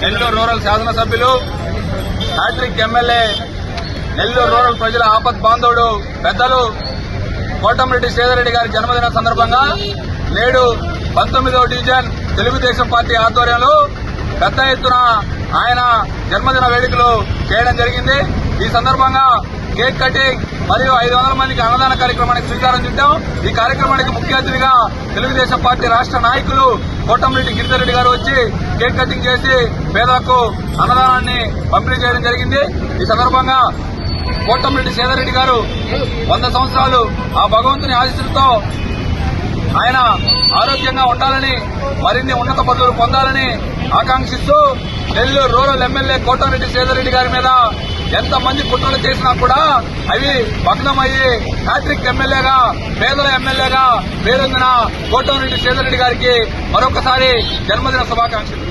Nellore rural శాసనసభ్యులు hat trick MLA Nellore rural ప్రజల ఆపత్ బాంధవుడు పెద్దలు కోటంరెడ్డి శ్రీధర్రెడ్డి గారి జన్మదిన సందర్భంగా నేడు పంతొమ్మిదవ డివిజన్ తెలుగుదేశం పార్టీ ఆధ్వర్యంలో పెద్ద ఎత్తున ఆయన జన్మదిన వేడుకలు చేయడం జరిగింది. ఈ సందర్భంగా కేక్ కటింగ్ మరియు ఐదు వందల మందికి అన్నదాన కార్యక్రమానికి శ్రీకారం చుట్టాం. ఈ కార్యక్రమానికి ముఖ్య అతిథిగా తెలుగుదేశం పార్టీ రాష్ట్ర నాయకులు కోటంరెడ్డి గిరిధరెడ్డి గారు వచ్చి కేక్ కటింగ్ చేసి పేదలకు అన్నదానాన్ని పంపిణీ చేయడం జరిగింది. ఈ సందర్భంగా కోటంరెడ్డి సేదరెడ్డి గారు వంద సంవత్సరాలు ఆ భగవంతుని ఆశీస్సులతో ఆయన ఆరోగ్యంగా ఉండాలని మరిన్ని ఉన్నత పదవులు పొందాలని ఆకాంక్షిస్తూ నెల్లూరు రూరల్ ఎమ్మెల్యే కోటారెడ్డి సేదరెడ్డి గారి మీద ఎంతమంది కుట్రలు చేసినా కూడా అవి భగ్నమయ్యి హ్యాట్రిక్ ఎమ్మెల్యేగా పేదల ఎమ్మెల్యేగా పేరొందిన కోటారెడ్డి సేదరెడ్డి గారికి మరొకసారి జన్మదిన శుభాకాంక్షలు.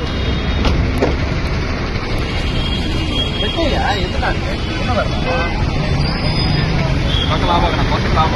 ಲಾಭ ಆಗಣ ಫಸ್ಟ್ ಲಾಭ